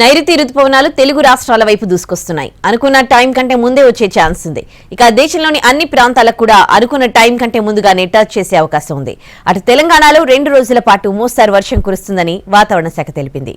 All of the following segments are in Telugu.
నైరుతి రుతుపవనాలు తెలుగు రాష్ట్రాల వైపు దూసుకొస్తున్నాయి. అనుకున్న టైం కంటే ముందే వచ్చే ఛాన్స్ ఉంది. ఇక దేశంలోని అన్ని ప్రాంతాలకు కూడా అనుకున్న టైం కంటే ముందుగానే టచ్ చేసే అవకాశం ఉంది. అటు తెలంగాణలో రెండు రోజుల పాటు మోస్తారు వర్షం కురుస్తుందని వాతావరణ శాఖ తెలిపింది.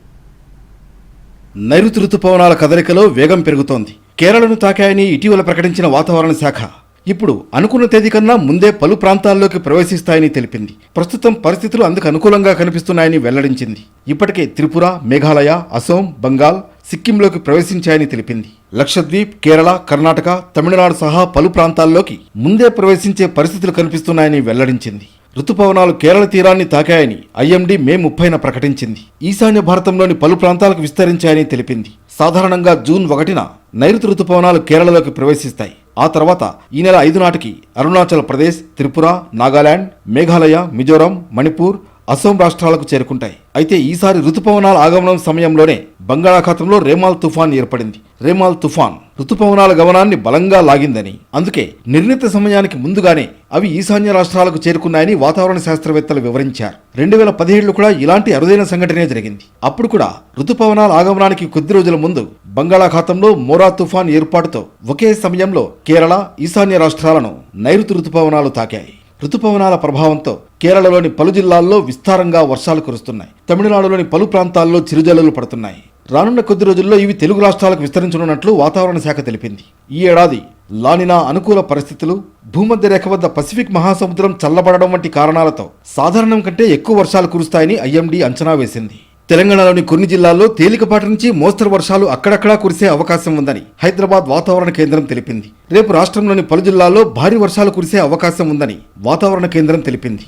నైరుతి రుతుపవనాల కదలికలో వేగం పెరుగుతోంది. కేరళను తాకాయని ఇటీవల ప్రకటించిన వాతావరణ శాఖ ఇప్పుడు అనుకున్న తేదీ కన్నా ముందే పలు ప్రాంతాల్లోకి ప్రవేశిస్తాయని తెలిపింది. ప్రస్తుతం పరిస్థితులు అందుకు అనుకూలంగా కనిపిస్తున్నాయని వెల్లడించింది. ఇప్పటికే త్రిపుర మేఘాలయ అసోం బంగాల్ సిక్కింలోకి ప్రవేశించాయని తెలిపింది. లక్షద్వీప్ కేరళ కర్ణాటక తమిళనాడు సహా పలు ప్రాంతాల్లోకి ముందే ప్రవేశించే పరిస్థితులు కనిపిస్తున్నాయని వెల్లడించింది. రుతుపవనాలు కేరళ తీరాన్ని తాకాయని ఐఎండీ మే ముప్పైన ప్రకటించింది. ఈశాన్య భారతంలోని పలు ప్రాంతాలకు విస్తరించాయని తెలిపింది. సాధారణంగా జూన్ ఒకటిన నైరుతి రుతుపవనాలు కేరళలోకి ప్రవేశిస్తాయి. ఆ తర్వాత ఈ నెల ఐదు నాటికి అరుణాచల్ ప్రదేశ్ త్రిపుర నాగాలాండ్ మేఘాలయ మిజోరం మణిపూర్ అసోం రాష్ట్రాలకు చేరుకుంటాయి. అయితే ఈసారి రుతుపవనాల ఆగమనం సమయంలోనే బంగాళాఖాతంలో రేమాల్ తుఫాన్ ఏర్పడింది. రేమాల్ తుఫాన్ రుతుపవనాల గమనాన్ని బలంగా లాగిందని. అందుకే నిర్ణీత సమయానికి ముందుగానే అవి ఈశాన్య రాష్ట్రాలకు చేరుకున్నాయని వాతావరణ శాస్త్రవేత్తలు వివరించారు. రెండు వేల పదిహేడులో కూడా ఇలాంటి అరుదైన సంఘటనే జరిగింది. అప్పుడు కూడా రుతుపవనాల ఆగమనానికి కొద్ది రోజుల ముందు బంగాళాఖాతంలో మోరా తుఫాన్ ఏర్పాటుతో ఒకే సమయంలో కేరళ ఈశాన్య రాష్ట్రాలను నైరుతి రుతుపవనాలు తాకాయి. రుతుపవనాల ప్రభావంతో కేరళలోని పలు జిల్లాల్లో విస్తారంగా వర్షాలు కురుస్తున్నాయి. తమిళనాడులోని పలు ప్రాంతాల్లో చిరుజల్లులు పడుతున్నాయి. రానున్న కొద్ది రోజుల్లో ఇవి తెలుగు రాష్ట్రాలకు విస్తరించనున్నట్లు వాతావరణ శాఖ తెలిపింది. ఈ ఏడాది లానినా అనుకూల పరిస్థితులు భూమధ్య రేఖ వద్ద పసిఫిక్ మహాసముద్రం చల్లబడడం వంటి కారణాలతో సాధారణం కంటే ఎక్కువ వర్షాలు కురుస్తాయని ఐఎండీ అంచనా వేసింది. తెలంగాణలోని కొన్ని జిల్లాల్లో తేలికపాటి నుంచి మోస్తరు వర్షాలు అక్కడక్కడా కురిసే అవకాశం ఉందని హైదరాబాద్ వాతావరణ కేంద్రం తెలిపింది. రేపు రాష్ట్రంలోని పలు జిల్లాల్లో భారీ వర్షాలు కురిసే అవకాశం ఉందని వాతావరణ కేంద్రం తెలిపింది.